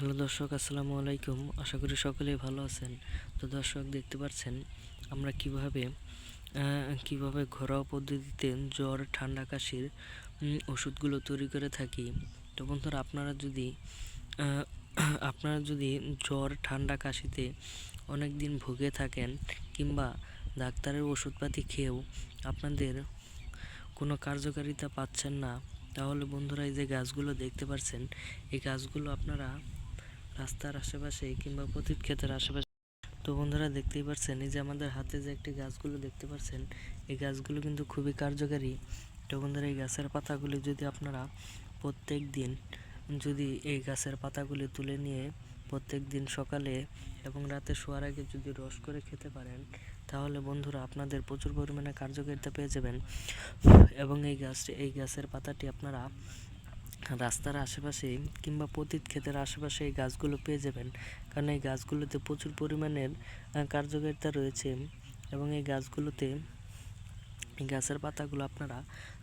Hello দর্শক, আসসালামু আলাইকুম। আশা করি সকলেই ভালো আছেন। তো দর্শক, দেখতে পাচ্ছেন আমরা কীভাবে কীভাবে ঘরোয়া পদ্ধতিতে জ্বর, ঠান্ডা, কাশির ওষুধগুলো তৈরি করে থাকি। তো বন্ধুরা, আপনারা যদি আপনারা যদি জ্বর, ঠান্ডা, কাশিতে অনেক দিন ভুগে থাকেন কিংবা ডাক্তারের ওষুধপাতি খেয়েও আপনাদের কোনো কার্যকারিতা পাচ্ছেন না, তাহলে বন্ধুরা এই যে গাছগুলো দেখতে পাচ্ছেন, এই গাছগুলো আপনারা রাস্তার আশেপাশে কিংবা পতিত ক্ষেতের আশেপাশে। তো বন্ধুরা দেখতেই পাচ্ছেন এই যে আমাদের হাতে যে একটি গাছগুলো দেখতে পাচ্ছেন এই গাছগুলো কিন্তু খুবই কার্যকারী। তো বন্ধুরা এই গাছের পাতাগুলি যদি আপনারা প্রত্যেক দিন যদি এই গাছের পাতাগুলি তুলে নিয়ে প্রত্যেক দিন সকালে এবং রাতে শোয়ার আগে যদি রস করে খেতে পারেন, তাহলে বন্ধুরা আপনাদের প্রচুর পরিমাণে কার্যকারিতা পেয়ে যাবেন। এবং এই গাছটি এই গাছের পাতাটি আপনারা রাস্তার আশেপাশে কিংবা পতিত ক্ষেতের আশেপাশে এই গাছগুলো পেয়ে যাবেন। কারণ এই গাছগুলোতে প্রচুর পরিমাণের কার্যকারিতা রয়েছে এবং এই গাছগুলোতে গাছের পাতাগুলো আপনারা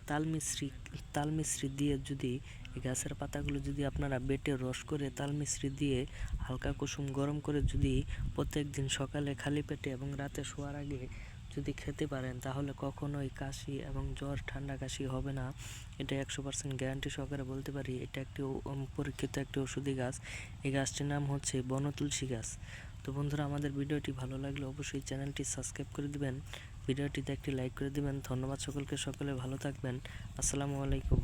তাল মিশ্রি তাল মিশ্রি দিয়ে যদি গাছের পাতাগুলো যদি আপনারা বেটে রস করে তাল মিশ্রি দিয়ে হালকা কুসুম গরম করে যদি প্রত্যেক দিন সকালে খালি পেটে এবং রাতে শোয়ার আগে যদি খেতে পারেন, তাহলে কখনোই কাশি এবং জ্বর, ঠান্ডা কাশি হবে না। এটা একশো পার্সেন্ট গ্যারান্টি সহকারে বলতে পারি। এটা একটি পরীক্ষিত একটি ওষুধি গাছ। এই গাছটির নাম হচ্ছে বনতুলসী গাছ। তো বন্ধুরা, আমাদের ভিডিওটি ভালো লাগলে অবশ্যই চ্যানেলটি সাবস্ক্রাইব করে দিবেন। ভিডিওটিতে একটি লাইক করে দিবেন। ধন্যবাদ সকলকে। সকলে ভালো থাকবেন। আসসালামু আলাইকুম।